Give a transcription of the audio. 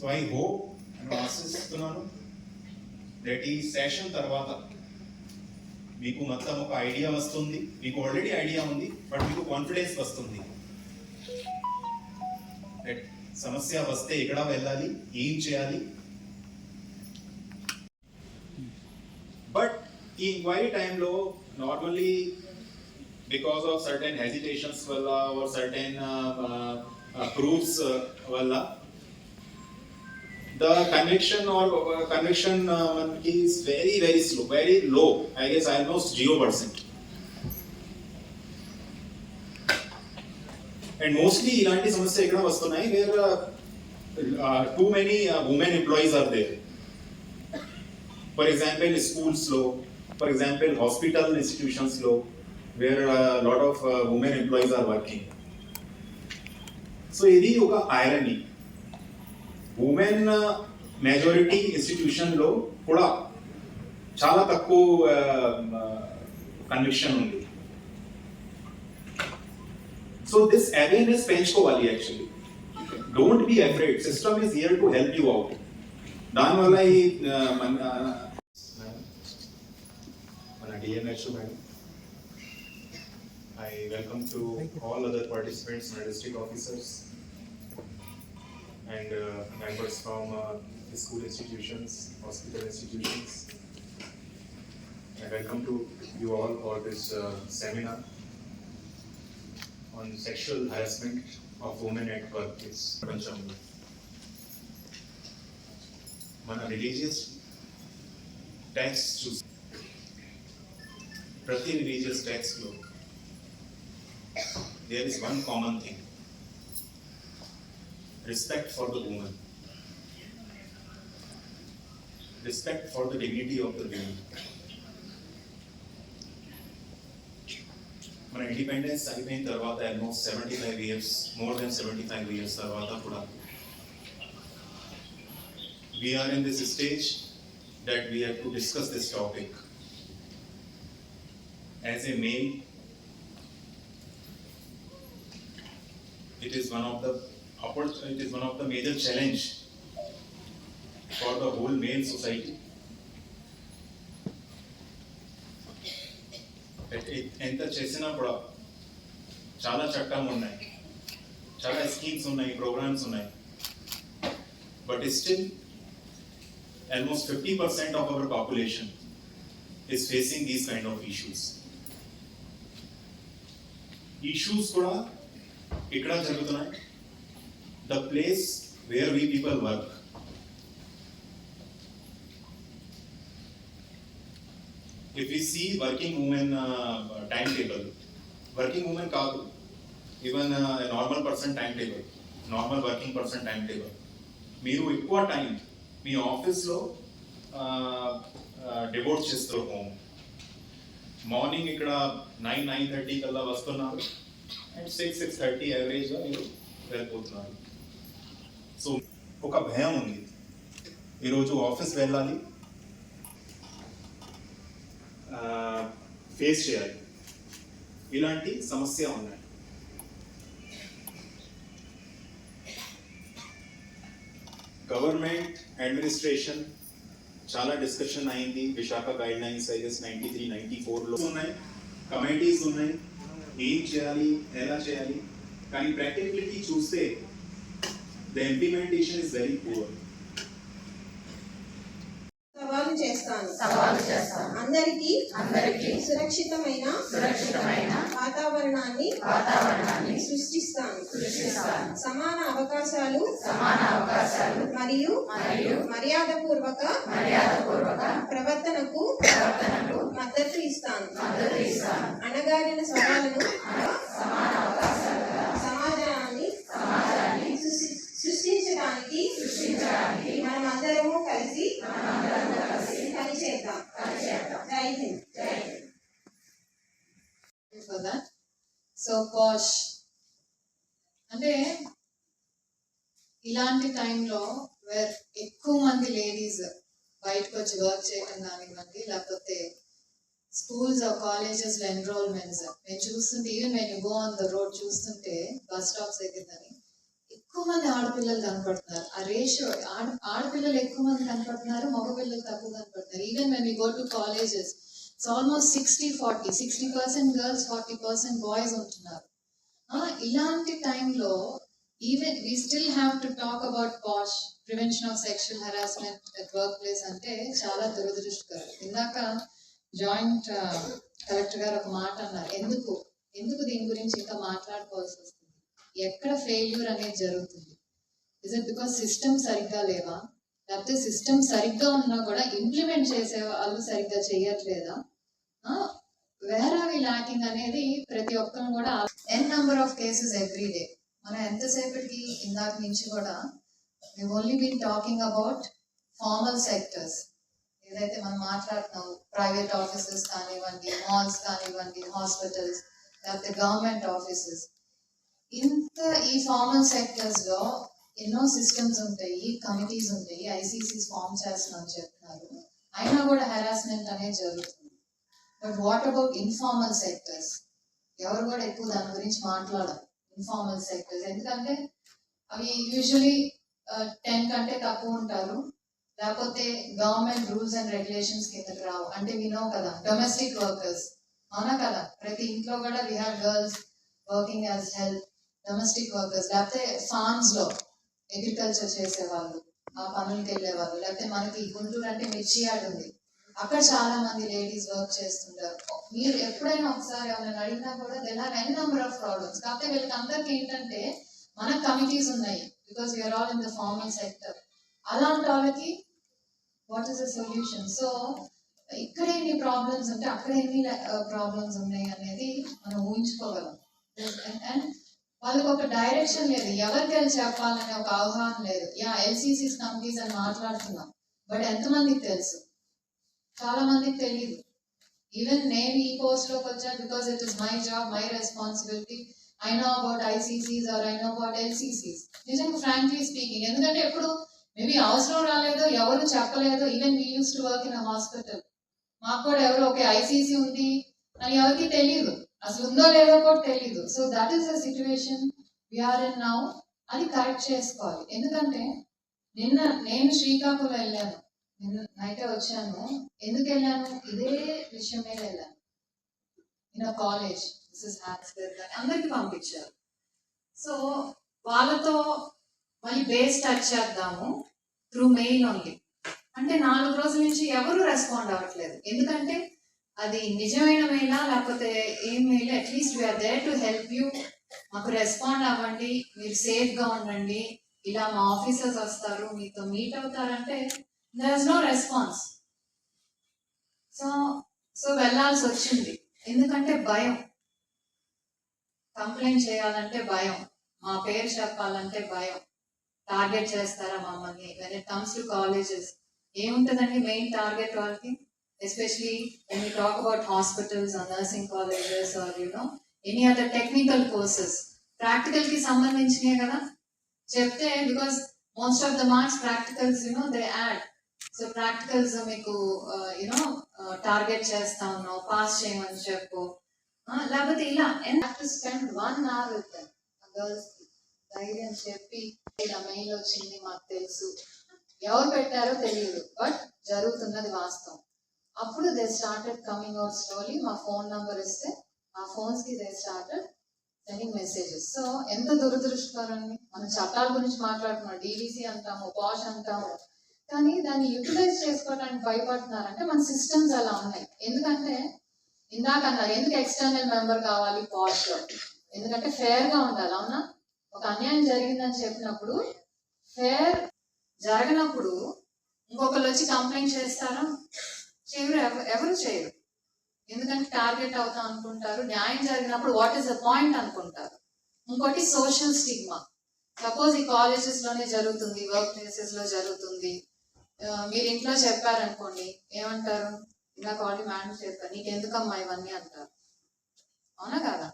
So I hope నేను ఆశిస్తున్నాను that ఈ సెషన్ తర్వాత మీకు మొత్తం ఒక ఐడియా వస్తుంది. మీకు ఆల్రెడీ ఐడియా ఉంది బట్ మీకు కాన్ఫిడెన్స్ వస్తుంది. సమస్య వస్తే ఎక్కడ వెళ్ళాలి ఏం చేయాలి? బట్ ఈ ఇంక్వైరీ టైంలో normally because of certain hesitations వల్ల ఆర్ సర్టెన్ ప్రూఫ్స్ వల్ల the conviction or uh, conviction uh, మనకి is very very slow very low. I guess almost 0% and mostly ఇలాంటి సమస్య ఎక్కడ వస్తున్నాయి where too many women employees are there for example స్కూల్స్లో for example hospital ఇన్స్టిట్యూషన్స్లో where lot of women employees are working so ఇది ఒక irony women majority ఇన్స్టిట్యూషన్లో కూడా చాలా తక్కువ కన్విక్షన్ ఉంది సో దిస్ అవేర్నెస్ పెంచుకోవాలి actually don't be afraid system is here to help you out దానివల్ల ఈ uh, మన మన DNH madam I welcome to all other participants my district officers and uh, members from uh, the school institutions, hospital institutions. I welcome to you all for this uh, seminar on sexual harassment of women at workplace. ప్రపంచంలో మన religious text చూసి ప్రతి religious టెక్స్ట్లో there is one common thing respect for the woman, respect for the dignity of the woman. మన independence అయిపోయిన తర్వాత almost seventy five years more than seventy five years తర్వాత కూడా we are in this stage that we have to discuss this topic as a male it is one of the oppor- it is one of the major challenge for the whole male society. ఎ- ఎ- ఎంత చేసినా కూడా చాలా చట్టం ఉన్నాయి చాలా schemes ఉన్నాయి ప్రోగ్రామ్స్ ఉన్నాయి but still almost fifty percent of our population is facing these kind of issues. Issues కూడా ఇక్కడ జరుగుతున్నాయి the place where we people work if you see working women time table working women కాదు even normal person time table normal working person time table మీరు ఎక్కువ time మీ ఆఫీస్లో devote చేస్తారు home morning ఇక్కడ నైన్ నైన్ థర్టీ కల్లా వస్తున్నారు. And six six thirty యావరేజ్గా మీరు వెళ్ళిపోతున్నారు. సో ఒక భయం ఉంది. ఈరోజు ఆఫీస్ వెళ్ళాలి. ఫేస్ చేయాలి. ఇలాంటి సమస్య ఉన్నాయి. గవర్నమెంట్ అడ్మినిస్ట్రేషన్ చాలా డిస్కషన్ అయింది. Vishaka guidelines is ninety three ninety ఫోర్లో ఉన్నాయి. కమిటీస్ ఉన్నాయి. ఏం చేయాలి? ఎలా చేయాలి? కానీ ప్రాక్టికలిటీ చూస్తే the implementation is very poor సవాలు చేస్తాను. సవాలు చేస్తాను. అందరికీ అందరికీ సురక్షితమైన సురక్షితమైన వాతావరణాన్ని వాతావరణాన్ని సృష్టిస్తాను. సృష్టిస్తాను. సమాన అవకాశాలు సమాన అవకాశాలు మరియు మరియు మర్యాదపూర్వక మర్యాదపూర్వక ప్రవర్తనకు ప్రవర్తనకు మద్దతు ఇస్తాను. మద్దతు ఇస్తాను. అణగారిన స్వరాలను టైంలో వేర్ ఎక్కువ మంది లేడీస్ బయటకు వచ్చి వర్క్ చేయడం కానివ్వండి లేకపోతే స్కూల్స్ కాలేజెస్లో ఎన్రోల్మెంట్స్ మేము చూస్తుంటే ఈవెన్ మేము గో ఆన్ ద రోడ్ చూస్తుంటే బస్ స్టాప్స్ దగ్గర కానీ ఎక్కువ మంది ఆడపిల్లలు కనపడుతున్నారు. ఆ రేషియో ఆడ ఆడపిల్లలు ఎక్కువ మంది కనపడుతున్నారు మగపిల్లలు తక్కువ కనపడుతున్నారు. Even when we go to colleges it's almost sixty forty sixty percent girls forty percent boys ఉంటున్నారు. ఇలాంటి టైంలో even we still have to talk about POSH prevention of sexual harassment at workplace అంటే చాలా దురదృష్టకరం. ఇందాక జాయింట్ కలెక్టర్ uh, గారు ఒక మాట అన్నారు. ఎందుకు? ఎందుకు దీని గురించి ఇంకా మాట్లాడుకోవాల్సి వస్తుంది? ఎక్కడ ఫెయిల్యూర్ అనేది జరుగుతుంది? ఇస్ ఇట్ బికాస్ సిస్టమ్ సరిగ్గా లేవా? లేకపోతే సిస్టమ్ సరిగ్గా ఉన్నా కూడా ఇంప్లిమెంట్ చేసే వాళ్ళు సరిగ్గా చేయట్లేదా? వేర్ ఆర్ వి లాకింగ్ అనేది ప్రతి ఒక్కరు కూడా N number of cases every day మనం ఎంతసేపటికి ఇందాక నుంచి కూడా we only been talking about formal sectors ఏదైతే మనం మాట్లాడుతున్నాం ప్రైవేట్ ఆఫీసెస్ కానివ్వండి మాల్స్ కానివ్వండి హాస్పిటల్స్ లేకపోతే గవర్నమెంట్ ఆఫీసెస్ ఇంత ఈ ఫార్మల్ సెక్టర్స్లో ఎన్నో సిస్టమ్స్ ఉంటాయి కమిటీస్ ఉంటాయి ఐసీసీస్ ఫామ్ చేస్తున్నాం చెప్తున్నారు. అయినా కూడా హెరాస్మెంట్ అనేది జరుగుతుంది. But what about informal sectors ఎవరు కూడా ఎక్కువ దాని గురించి మాట్లాడరు. ఇన్ఫార్మల్ సెక్టర్స్ ఎందుకంటే అవి యూజువలీ టెన్ కంటే తక్కువ ఉంటారు. లేకపోతే గవర్నమెంట్ రూల్స్ అండ్ రెగ్యులేషన్స్ కిందకి రావు. అంటే వినో కదా డొమెస్టిక్ వర్కర్స్ అవునా కదా? ప్రతి ఇంట్లో కూడా we have girls working as health domestic workers లేకపోతే ఫార్మ్స్లో అగ్రికల్చర్ చేసేవాళ్ళు ఆ పనులకి వెళ్ళేవాళ్ళు. లేకపోతే మనకి గుంటూరు అంటే మిర్చి యార్డ్ ఉంది. అక్కడ చాలా మంది లేడీస్ వర్క్ చేస్తుంటారు. మీరు ఎప్పుడైనా ఒకసారి ఎవరైనా అడిగినా కూడా then are N number of problems కాకపోతే వీళ్ళకి అందరికి ఏంటంటే మన కమిటీస్ ఉన్నాయి. Because we are all in the formal sector అలాంటి వాళ్ళకి what is the solution so ఇక్కడ ఎన్ని ప్రాబ్లమ్స్ ఉంటే అక్కడ ఎన్ని uh, ప్రాబ్లమ్స్ ఉన్నాయి అనేది మనం ఊహించుకోగలం. అండ్ వాళ్ళకి ఒక డైరెక్షన్ లేదు. ఎవరికి వెళ్ళి చెప్పాలనే ఒక అవగాహన లేదు. యా ఎల్సీసీస్ కమిటీస్ అని మాట్లాడుతున్నాం. బట్ ఎంతమందికి తెలుసు? చాలా మందికి తెలియదు ఈవెన్ నేను ఈ పోస్ట్లోకి వచ్చాను because it is my job my responsibility I know about ICCs or I know about LCCs నిజంగా ఫ్రాంక్లీ స్పీకింగ్ ఎందుకంటే ఎప్పుడు మేబీ అవసరం రాలేదో ఎవరు చెప్పలేదు even we use to work in hospital మాకు కూడా ఎవరు ఓకే ఐసీసీ ఉంది అని ఎవరికి తెలియదు అసలు ఉందో లేదో కూడా తెలియదు so that is the situation we are in now అది కరెక్ట్ చేసుకోవాలి. ఎందుకంటే నిన్న నేను శ్రీకాకుళం వెళ్ళాను. నేను నైట్ వచ్చాను. ఎందుకు వెళ్ళాను. ఇదే విషయం మీద వెళ్ళాను నేను కాలేజ్ దిస్ అని అందరికి పంపించారు. సో వాళ్ళతో మళ్ళీ బేస్ టచ్ చేద్దాము త్రూ మెయిల్ ఓన్లీ అంటే నాలుగు రోజుల నుంచి ఎవరు రెస్పాండ్ అవ్వట్లేదు. ఎందుకంటే అది నిజమైన మెయిలా లేకపోతే ఏం mail at least we are there to help you మాకు రెస్పాండ్ అవ్వండి మీరు సేఫ్గా ఉండండి. ఇలా మా ఆఫీసర్స్ వస్తారు మీతో meet అవుతారంటే there is no response so so వెళ్ళాల్సి వచ్చింది. ఎందుకంటే భయం. కంప్లైంట్ చేయాలంటే భయం. మా పేరు చెప్పాలంటే భయం. టార్గెట్ చేస్తారా మమ్మల్ని? When it comes to colleges ఏముంటుందండి మెయిన్ టార్గెట్ వాళ్ళకి? Especially when you talk about hospitals or nursing colleges or you know any other technical courses ప్రాక్టికల్కి సంబంధించినవి కదా? చెప్తే because most of the marks practicals you know they add so practicals మీకు you know target చేస్తా ఉన్నావు pass చేయమని చెప్పు. లేకపోతే ఇలా and to spend one hour with girls ధైర్యం చెప్పి ఇలా మెయిల్ వచ్చింది మాకు తెలుసు. ఎవరు పెట్టారో తెలియదు బట్ జరుగుతున్నది వాస్తవం. అప్పుడు they started coming out slowly మా ఫోన్ నంబర్ ఇస్తే ఆ ఫోన్స్కి they started sending messages so ఎంత దురదృష్టకరండి మనం చట్టాల గురించి మాట్లాడుతున్నాం డీవీసీ అంటాము పాష్ అంటాము. కానీ దాన్ని యూటిలైజ్ చేసుకోవడానికి భయపడుతున్నారంటే మన సిస్టమ్స్ అలా ఉన్నాయి. ఎందుకంటే ఇందాక అన్నారు ఎందుకు ఎక్స్టర్నల్ మెంబర్ కావాలి పాష్ ఎందుకంటే ఫేర్గా ఉండాలి అవునా? ఒక అన్యాయం జరిగిందని చెప్పినప్పుడు ఫేర్ జరగనప్పుడు ఇంకొకరు వచ్చి కంప్లైంట్ చేస్తారా? చేయరు ఎవరు చేయరు. ఎందుకంటే టార్గెట్ అవుతాం అనుకుంటారు న్యాయం జరిగినప్పుడు వాట్ ఈస్ ద పాయింట్ అనుకుంటారు. ఇంకోటి సోషల్ స్టిగ్మా సపోజ్ ఈ కాలేజెస్లోనే జరుగుతుంది వర్క్ ప్లేసెస్లో జరుగుతుంది మీరు ఇంట్లో చెప్పారనుకోండి ఏమంటారు? ఇలా కాలేజ్ మేడం చెప్పారు నీకు ఎందుకమ్మా ఇవన్నీ అంటారు. అవునా కదా?